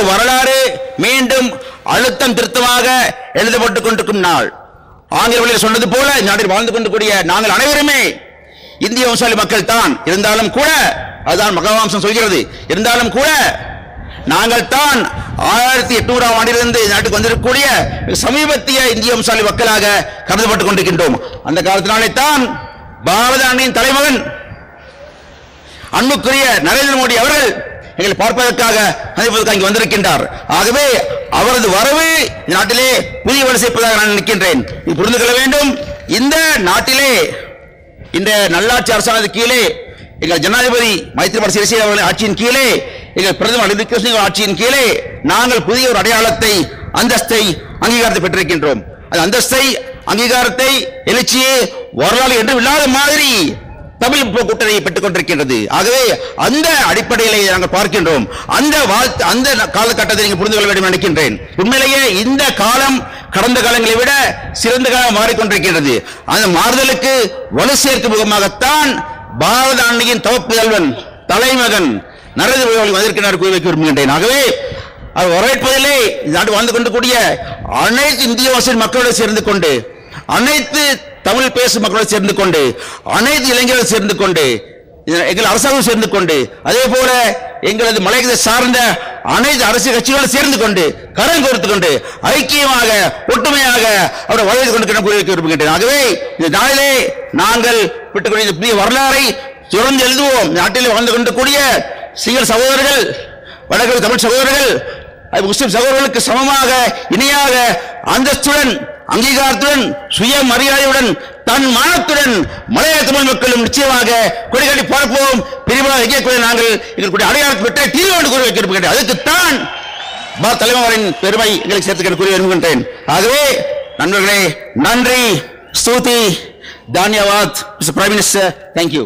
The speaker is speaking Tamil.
வரலாறு மீண்டும் அழுத்தம் திருத்தமாக எழுதப்பட்டுக் கொண்டிருக்கும் நாள். ஆங்கில வழியில் சொன்னது போல இந்த நாட்டில் வாழ்ந்து கொண்டிருக்கூடிய நாங்கள் அனைவருமே இந்திய வம்சாவளி மக்கள் தான். இருந்தாலும் கூட அதுதான் மகாவம்சம் சொல்கிறது. இருந்தாலும் கூட நாங்கள் தான் ஆயிரத்தி எட்நூறாம் ஆண்டிலிருந்து நாட்டுக்கு வந்திருக்கக்கூடிய சமீபத்திய இந்திய வம்சாவளி மக்களாக கருதப்பட்டுக் கொண்டிருக்கின்றோம். அந்த காலத்தினாலே தான் பாரத அன்னையின் தலைமகன் அன்புக்குரிய நரேந்திர மோடி அவர்கள் எங்களை பார்ப்பதற்காக சந்திப்பதற்காக இங்கு வந்திருக்கின்றார். ஆகவே அவரது வரவு இந்த நாட்டிலே புதிய வரிசைப்பதாக நான் நினைக்கின்றேன். இது புரிந்து கொள்ள வேண்டும். இந்த நாட்டிலே இந்த நல்லாட்சி அரசாங்கத்தின் கீழே எங்கள் ஜனாதிபதி மைத்ரிபால சிறிசேன அவர்களின் ஆட்சியின் கீழே எங்கள் பிரதமர் ரணில் விக்ரமசிங்க ஆட்சியின் கீழே நாங்கள் புதிய ஒரு அடையாளத்தை அந்தஸ்தை அங்கீகாரத்தை பெற்றிருக்கின்றோம். அந்த அந்தஸ்தை அங்கீகாரத்தை எழுச்சியே வரலாறு என்று இல்லாத மாதிரி தமிழ் கூட்டணியை பெற்றுக் கொண்டிருக்கின்றது ஆகவே அந்த அடிப்படையிலே நாங்கள் பார்க்கின்றோம். அந்த வாழ்த்து அந்த காலகட்டத்தை நீங்கள் புரிந்து கொள்ள வேண்டும் நினைக்கின்றேன். உண்மையிலேயே இந்த காலம் கடந்த காலங்களை விட சிறந்த காலம் மாறிக்கொண்டிருக்கின்றது. அந்த மாறுதலுக்கு வலு சேர்க்கும் முகமாகத்தான் பாரத அன்னையின் தவப்புதல்வன் தலைமகன் நரேந்திர மோடி வந்திருக்கிறார் கூறி வைக்க விரும்புகின்றேன். ஆகவே அவர் வரவேற்பதிலே இந்த நாடு வாழ்ந்து கூடிய அனைத்து இந்திய வாசின் மக்களோடு சேர்ந்து கொண்டு அனைத்து தமிழ் பேசும் மக்களோடு சேர்ந்து கொண்டு அனைத்து இளைஞர்கள் சேர்ந்து கொண்டு எங்கள் அரசாங்கம் சேர்ந்து கொண்டு அதே போல எங்களது மலையகத்தை சார்ந்த அனைத்து அரசியல் கட்சிகளும் சேர்ந்து கொண்டு கரம் கோர்த்து கொண்டு ஐக்கியமாக ஒற்றுமையாக அவரை வளர்ந்து கொண்டு கூறி விரும்புகின்றேன் ஆகவே இந்த நாளிலே நாங்கள் விட்டுக்கொண்ட இந்த புதிய வரலாறை தொடர்ந்து எழுதுவோம். நாட்டில் வாழ்ந்து கொண்டிருக்கூடிய சிங்கள சகோதரர்கள் வடகிழக்கு தமிழ் சகோதரர்கள் முஸ்லிம் சகோதரர்களுக்கு சமமாக இணையாக அந்தஸ்துடன் அங்கீகாரத்துடன் சுய மரியாதையுடன் தன் மானத்துடன் மலையாள தமிழ் மக்களும் நிச்சயமாக கொடிகாட்டி பார்ப்போம். பிரிவாக இயக்கக்கூடிய நாங்கள் எங்களுடைய அடையாளத்தை பெற்ற தீர்வு கூறி வைக்கிறேன் அதுக்குத்தான் பா தலைவரின் பெருமை எங்களுக்கு சேர்த்து கூறி வருகின்றேன். ஆகவே நண்பர்களே நன்றி. ஸ்தூதி. தான்யவாத் mister prime minister thank you